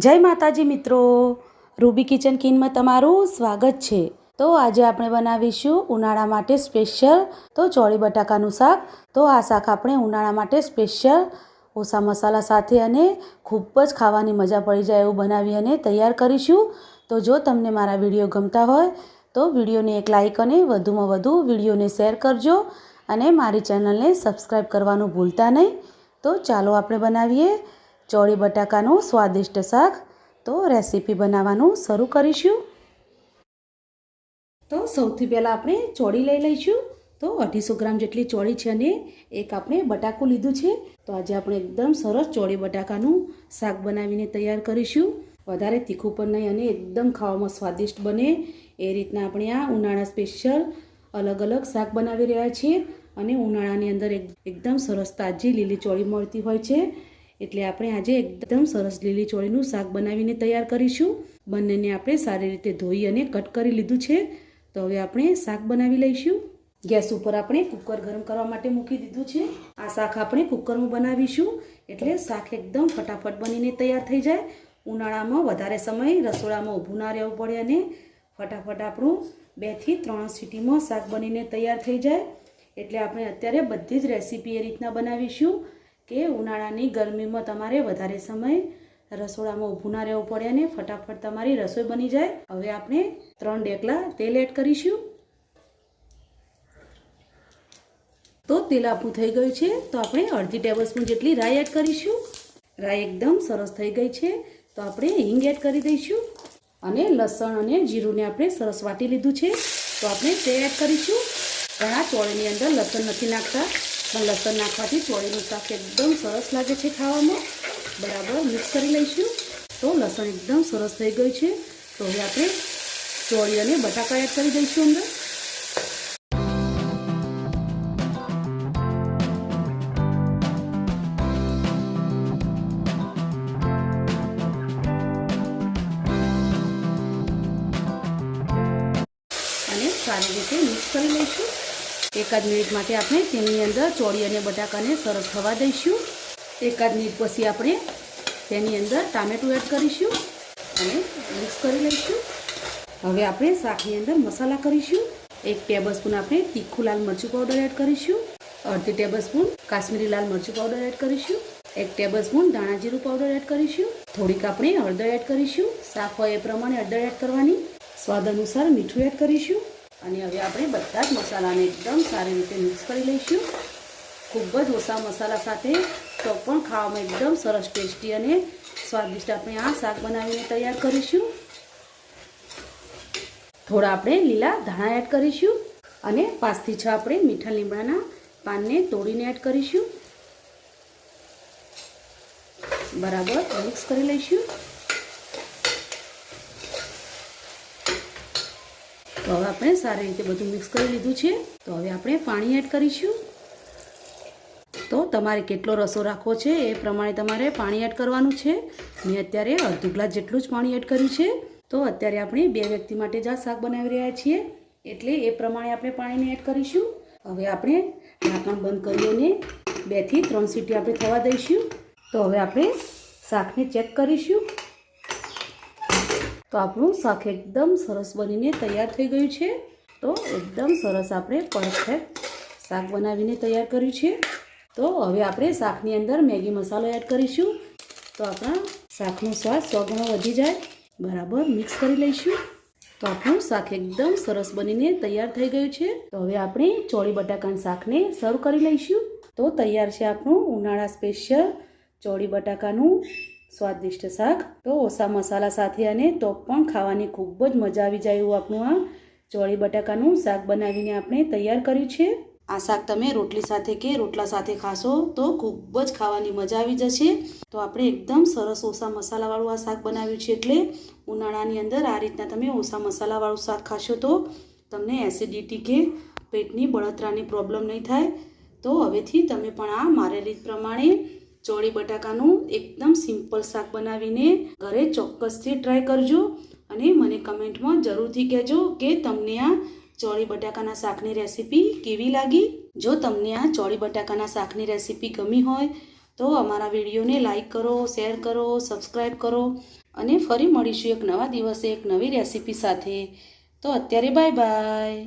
જય માતાજી મિત્રો. રૂબી કિચન કિનમાં તમારું સ્વાગત છે. તો આજે આપણે બનાવીશું ઉનાળા માટે સ્પેશિયલ તો ચોળી બટાકાનું શાક. તો આ શાક આપણે ઉનાળા માટે સ્પેશિયલ ઓછા મસાલા સાથે અને ખૂબ જ ખાવાની મજા પડી જાય એવું બનાવી અને તૈયાર કરીશું. તો જો તમને મારા વીડિયો ગમતા હોય તો વિડીયોને એક લાઇક અને વધુમાં વધુ વિડીયોને શેર કરજો અને મારી ચેનલને સબસ્ક્રાઈબ કરવાનું ભૂલતા નહીં. તો ચાલો આપણે બનાવીએ. ચોળી બટાકાનું સ્વાદિષ્ટ શાક. તો રેસીપી બનાવવાનું શરૂ કરીશું. તો સૌથી પહેલાં આપણે ચોળી લઈ લઈશું. તો અઢીસો ગ્રામ જેટલી ચોળી છે અને એક આપણે બટાકું લીધું છે. તો આજે આપણે એકદમ સરસ ચોળી બટાકાનું શાક બનાવીને તૈયાર કરીશું. વધારે તીખું પણ નહીં અને એકદમ ખાવામાં સ્વાદિષ્ટ બને એ રીતના આપણે આ ઉનાળા સ્પેશિયલ અલગ અલગ શાક બનાવી રહ્યા છીએ. અને ઉનાળાની અંદર એક એકદમ સરસ તાજી લીલી ચોળી મળતી હોય છે. એટલે આપણે આજે એકદમ સરસ લીલી ચોળીનું શાક બનાવીને તૈયાર કરીશું. બંનેને આપણે સારી રીતે ધોઈ અને કટ કરી લીધું છે. તો હવે આપણે શાક બનાવી લઈશું. ગેસ ઉપર આપણે કુકર ગરમ કરવા માટે મૂકી દીધું છે. આ શાક આપણે કુકરમાં બનાવીશું. એટલે શાક એકદમ ફટાફટ બનીને તૈયાર થઈ જાય. ઉનાળામાં વધારે સમય રસોડામાં ઊભું ના રહેવું પડે અને ફટાફટ આપણું બેથી ત્રણ સીટીમાં શાક બનીને તૈયાર થઈ જાય. એટલે આપણે અત્યારે બધી જ રેસીપી એ રીતના બનાવીશું. કે ઉનાળાની ગરમીમાં તમારે વધારે સમય રસોડામાં ઊભું ના રહેવું પડે અને ફટાફટ તમારી રસોઈ બની જાય. હવે આપણે ત્રણ ડેકલા તેલ એડ કરીશું. તો તેલ આપણું થઈ ગયું છે. તો આપણે અડધી ટેબલ સ્પૂન જેટલી રાઈ એડ કરીશું. રાઈ એકદમ સરસ થઈ ગઈ છે. તો આપણે હિંગ એડ કરી દઈશું. અને લસણ અને જીરુંને આપણે સરસ વાટી લીધું છે. તો આપણે તે એડ કરીશું. ઘણા ચોળીની અંદર લસણ નથી નાખતા. પણ લસણ નાખવાથી ચોળીનું શાક એકદમ સરસ લાગે છે ખાવામાં. બરાબર મિક્સ કરી લઈશું. તો લસણ એકદમ સરસ થઈ ગયું છે. તો હવે આપણે ચોળી અને બટાકા એડ કરી દઈશું અંદર. સારી રીતે મિક્સ કરી લઈશું. એકાદ મિનિટ માટે આપણે તેની અંદર ચોળી અને બટાકાને સરસ થવા દઈશું. એકાદ મિનિટ પછી આપણે તેની અંદર ટામેટું એડ કરીશું અને મિક્સ કરી લઈશું. હવે આપણે શાકની અંદર મસાલા કરીશું. એક ટેબલ સ્પૂન આપણે તીખું લાલ મરચું પાવડર એડ કરીશું. અડધી ટેબલ સ્પૂન કાશ્મીરી લાલ મરચું પાવડર એડ કરીશું. એક ટેબલ સ્પૂન ધાણા જીરું પાવડર એડ કરીશું. થોડીક આપણે હળદર એડ કરીશું. શાક હોય એ પ્રમાણે હળદર એડ કરવાની. સ્વાદ અનુસાર મીઠું એડ કરીશું. અને હવે આપણે બધા જ મસાલાને એકદમ સારી રીતે મિક્સ કરી લઈશું. ખૂબ જ ઓછા મસાલા સાથે તો પણ ખાવામાં એકદમ સરસ ટેસ્ટી અને સ્વાદિષ્ટ આપણે આ શાક બનાવીને તૈયાર કરીશું. થોડા આપણે લીલા ધાણા એડ કરીશું અને પાંચથી છ આપણે મીઠા લીમડાના પાનને તોડીને એડ કરીશું. બરાબર મિક્સ કરી લઈશું. તો હવે આપણે સારી રીતે બધું મિક્સ કરી લીધું છે. તો હવે આપણે પાણી એડ કરીશું. તો તમારે કેટલો રસો રાખવો છે એ પ્રમાણે તમારે પાણી એડ કરવાનું છે. મેં અત્યારે અડધું ગ્લાસ જેટલું જ પાણી એડ કર્યું છે. તો અત્યારે આપણે બે વ્યક્તિ માટે જ આ શાક બનાવી રહ્યા છીએ. એટલે એ પ્રમાણે આપણે પાણીને એડ કરીશું. હવે આપણે ઢાંકણ બંધ કરીને બેથી ત્રણ સીટી આપણે થવા દઈશું. તો હવે આપણે શાકને ચેક કરીશું. તો આપણું શાક એકદમ સરસ બનીને તૈયાર થઈ ગયું છે. તો એકદમ સરસ આપણે પરફેક્ટ શાક બનાવીને તૈયાર કર્યું છે. તો હવે આપણે શાકની અંદર મેગી મસાલો એડ કરીશું. તો આપણા શાકનો સ્વાદ સો ગણો વધી જાય. બરાબર મિક્સ કરી લઈશું. તો આપણું શાક એકદમ સરસ બનીને તૈયાર થઈ ગયું છે. તો હવે આપણે ચોળી બટાકાના શાકને સર્વ કરી લઈશું. તો તૈયાર છે આપણું ઉનાળા સ્પેશિયલ ચોળી બટાકાનું. સ્વાદિષ્ટ શાક. તો ઓછા મસાલા સાથે અને તો પણ ખાવાની ખૂબ જ મજા આવી જાય એવું આપણું આ ચોળી બટાકાનું શાક બનાવીને આપણે તૈયાર કર્યું છે. આ શાક તમે રોટલી સાથે કે રોટલા સાથે ખાશો તો ખૂબ જ ખાવાની મજા આવી જશે. તો આપણે એકદમ સરસ ઓછા મસાલાવાળું આ શાક બનાવ્યું છે એટલે ઉનાળાની અંદર આ રીતના તમે ઓછા મસાલાવાળું શાક ખાશો તો તમને એસિડિટી કે પેટની બળતરાની પ્રોબ્લેમ નહીં થાય. તો હવેથી તમે પણ આ મારે રીત પ્રમાણે ચોળી બટાકાનું એકદમ સિમ્પલ શાક બનાવીને ઘરે ચોક્કસથી ટ્રાય કરજો અને મને કમેન્ટમાં જરૂરથી કહેજો કે તમને આ ચોળી બટાકાના શાકની રેસીપી કેવી લાગી. જો તમને આ ચોળી બટાકાના શાકની રેસીપી ગમી હોય તો અમારા વિડીયોને લાઈક કરો, શેર કરો સબસ્ક્રાઈબ કરો અને ફરી મળીશું એક નવા દિવસે એક નવી રેસીપી સાથે. તો અત્યારે બાય બાય.